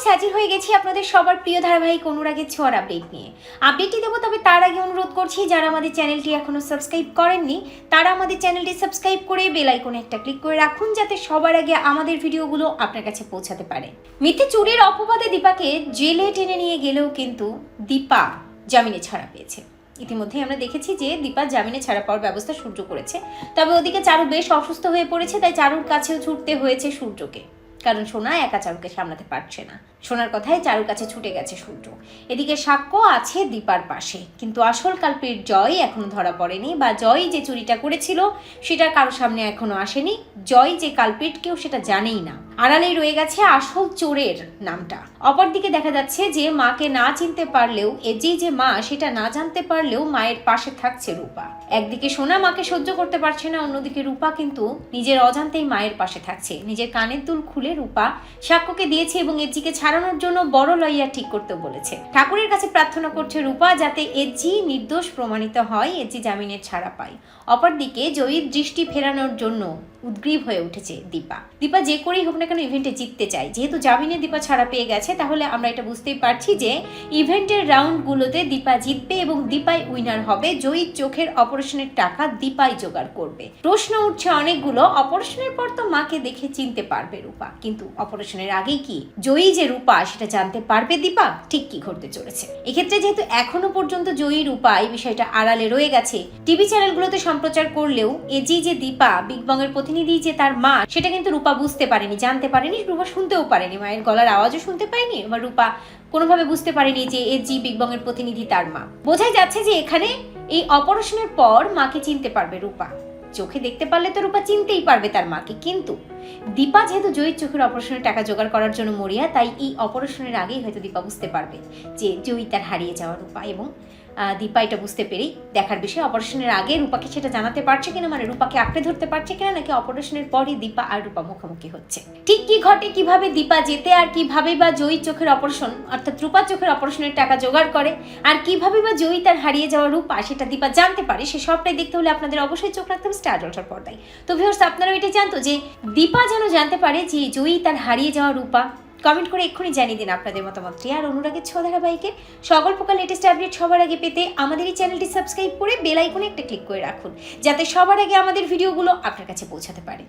Viewers হাজির হয়ে গেছি আপনাদের সবার প্রিয় ধারাবাহিক অনুরাগের ছোঁয়ার আপডেট নিয়ে। আপডেটটি দেবো, তবে তার আগে অনুরোধ করছি, যারা আমাদের চ্যানেলটি এখনও সাবস্ক্রাইব করেননি, তারা আমাদের চ্যানেলটি সাবস্ক্রাইব করে বেল আইকনে একটা ক্লিক করে রাখুন, যাতে সবার আগে আমাদের ভিডিওগুলো আপনার কাছে পৌঁছাতে পারে। মিথ্যে চুরির অপবাদে দীপাকে জেলে টেনে নিয়ে গেলেও কিন্তু দীপা জামিনে ছাড়া পেয়েছে। ইতিমধ্যে আমরা দেখেছি যে দীপা জামিনে ছাড়া পাওয়ার ব্যবস্থা সূর্য করেছে, তবে ওদিকে চারু বেশ অসুস্থ হয়ে পড়েছে, তাই চারুর কাছেও ছুটতে হয়েছে সূর্যকে। কারণ সোনা একা চারুকে সামলাতে পারছে না। সোনার কথায় চারুর কাছে ছুটে গেছে সূর্য। এদিকে সাক্ষ্য আছে দীপার পাশে, কিন্তু আসল কাল্পের জয় এখনও ধরা পড়েনি বা জয় যে চুরিটা করেছিল, সেটা কারও সামনে এখনও আসেনি। জয় যে কালপেট কেউ সেটা জানেই না। আড়ালেই রয়ে গেছে আসল চোরের নামটা। অপরদিকে দেখা যাচ্ছে যে মাকে না চিনতে পারলেও এ যে যে মা, সেটা না জানতে পারলেও মায়ের পাশে থাকছে রূপা। একদিকে সোনা মাকে সহ্য করতে পারছে না, অন্যদিকে রূপা কিন্তু নিজের অজান্তেই মায়ের পাশে থাকছে। নিজের কানের দুল খুলে রূপা সাক্ষ্যকে দিয়েছে এবং এজিকে ছাড়ানোর জন্য বড় লইয়া ঠিক করতে বলেছে। ঠাকুরের কাছে প্রার্থনা করছে রূপা যাতে এজি নির্দোষ প্রমাণিত হয়, এজি জামিনের ছাড়া পায়। অপরদিকে জয়ীর দৃষ্টি ফেরানোর জন্য উদ্গ্রীব হয়ে উঠেছে দীপা। দীপা যে করেই হোক না কেন ইভেন্টে জিততে চায় যেহেতু জামিনে দীপা ছাড়া পেয়ে গেছে, তাহলে আমরা এটা বুঝতেই পারছি যে ইভেন্টের রাউন্ডগুলোতে দীপা জিতবে এবং দীপাই উইনার হবে। জয়ীর চোখের অপারেশনের টাকা দীপাই জোগাড় করবে। প্রশ্ন উঠছে অনেকগুলো অপারেশনের পর তো মাকে দেখে চিনতে পারবে রূপা। কিন্তু অপারেশনের আগে কি? জয়ী যে রূপা, সেটা জানতে পারবে দীপা? ঠিক কি ঘটতে চলেছে? এক্ষেত্রে যেহেতু এখনও পর্যন্ত জয়ী রূপা, এই বিষয়টা আড়ালে রয়ে গেছে। টিভি চ্যানেলগুলোতে সম্প্রচার করলেও এজি যে দীপা, বিগ বং এর প্রতিনিধি যে তার মা, সেটা কিন্তু রূপা বুঝতে পারেনি, জানতে পারেনি, রূপা শুনতেও পারেনি। মায়ের গলার আওয়াজও শুনতে পায়নি, বা রূপা কোনোভাবে বুঝতে পারেনি যে এ জি বিগ বং এর প্রতিনিধি তার মা। বোঝাই যাচ্ছে যে এখানে এই অপারেশনের পর মাকে চিনতে পারবে রূপা। চোখে দেখতে পারলে তো রূপা চিনতেই পারবে তার মাকে, কিন্তু দীপা যেহেতু জয়ীর চোখের অপারেশনের টাকা জোগাড় করার জন্য মরিয়া, তাই এই অপারেশনের আগেই হয়তো দীপা বুঝতে পারবে যে জয়ী তার হারিয়ে যাওয়া রূপা এবং দীপা এটা বুঝতে পেরেই দেখার বিষয় অপারেশনের আগে রূপাকে সেটা জানাতে পারছে কিনা মানে রূপাকে আঁকড়ে ধরতে পারছে কিনা, নাকি অপারেশনের পরই দীপা আর রূপা মুখোমুখি হচ্ছে? ঠিক কি ঘটে, কীভাবে দীপা যেতে আর কীভাবে বা জয়ী চোখের অপারেশন, অর্থাৎ রূপার চোখের অপারেশনের টাকা জোগাড় করে, আর কীভাবে বা জয়ী তার হারিয়ে যাওয়া রূপা, সেটা দীপা জানতে পারে, সে সবটাই দেখতে হলে আপনাদের অবশ্যই চোখ রাখতে হবে স্টার জলসার পর্দায়। তো ভিউর্স আপনারাও এটা জানতো যে দীপা যেন জানতে পারে যে জয়ী তার হারিয়ে যাওয়া রূপা। কমেন্ট করে এক্ষুনি জানিয়ে দিন আপনাদের মতামতটি। আর অনুরাগের ছ ধারাবাহিকের সকল প্রকার লেটেস্ট আপডেট সবার আগে পেতে আমাদের এই চ্যানেলটি সাবস্ক্রাইব করে বেল আইকনে একটা ক্লিক করে রাখুন, যাতে সবার আগে আমাদের ভিডিওগুলো আপনার কাছে পৌঁছাতে পারে।